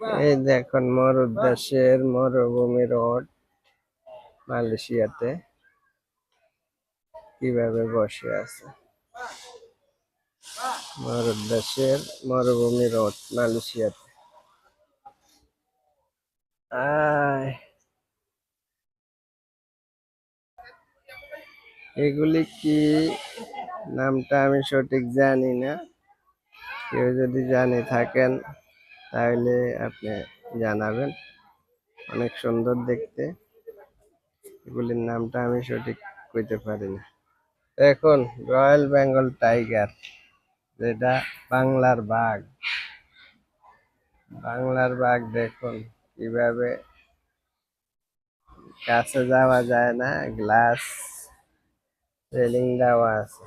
এই দেখুন মরুদ্দেশের মরুভূমি রোড মালয়েশিয়াতে কীভাবে বসে আছে? মরুদ্দেশের মরুভূমি রোড মালয়েশিয়াতে। এগুলি কি? নামটা আমি সঠিক জানি না। কেউ যদি জানে থাকেন। তাহলে আপনি জানাবেন। অনেক সুন্দর দেখতে। এগুলির নামটা আমি সঠিক কইতে পারি না এখন রয়্যাল বেঙ্গল টাইগার, যেটা বাংলার বাঘ। বাংলার বাঘ দেখুন কীভাবে কাছে যাওয়া যায় না, গ্লাস রেলিং দেওয়া আছে।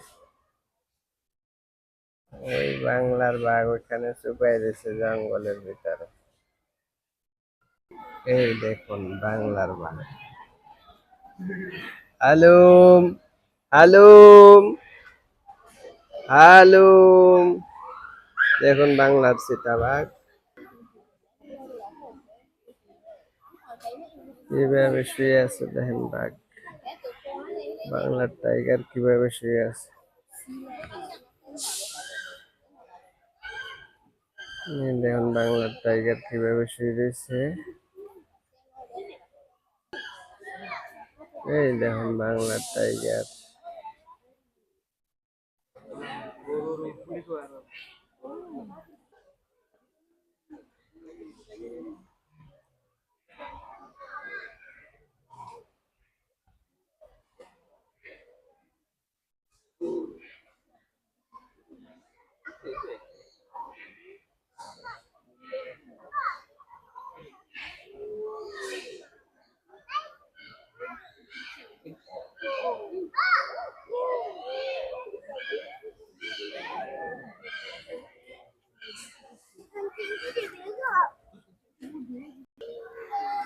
ওই বাংলার বাঘ ওইখানে চুপাই দিয়েছে জঙ্গলের ভিতরে। এই দেখুন বাংলার বাঘ। হালুম হালুম হালুম। দেখুন বাংলার চিতাবাঘ কীভাবে শুয়ে আছে দেখেন বাঘ। বাংলার টাইগার কীভাবে শুয়ে আছে? দেখুন বাংলার টাইগার কীভাবে শুয়ে রয়েছে এই দেখুন বাংলার টাইগার।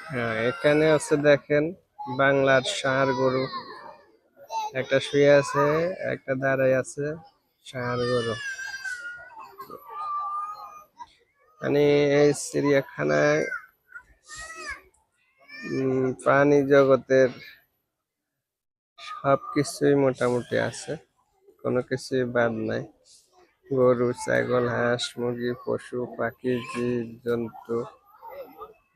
হ্যাঁ এখানে আছে দেখেন বাংলার ষাঁড় গরু। একটা শুয়ে আছে, একটা দাঁড়ায় আছে ষাঁড় গরু। মানে এই চিড়িয়াখানায় প্রাণী জগতের সব কিছুই মোটামুটি আছে। কোনো কিছুই বাদ নাই। গরু, ছাগল, হাঁস, মুরগি, পশু, পাখি, জীব, জন্তু।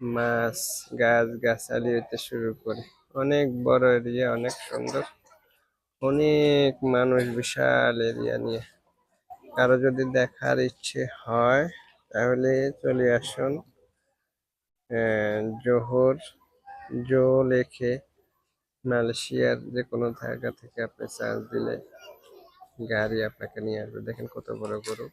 মাছ গাছ গাছালি হইতে শুরু করে। অনেক বড় এরিয়া, অনেক সুন্দর। অনেক মানুষ বিশাল এরিয়া নিয়ে। কারও যদি দেখার ইচ্ছে হয়, তাহলে চলে আসুন। জোহর, জো লেখে মালয়েশিয়ার যে কোনো জায়গা থেকে আপনি চার্জ দিলে গাড়ি আপনাকে নিয়ে আসবে। দেখেন কত বড় গরু।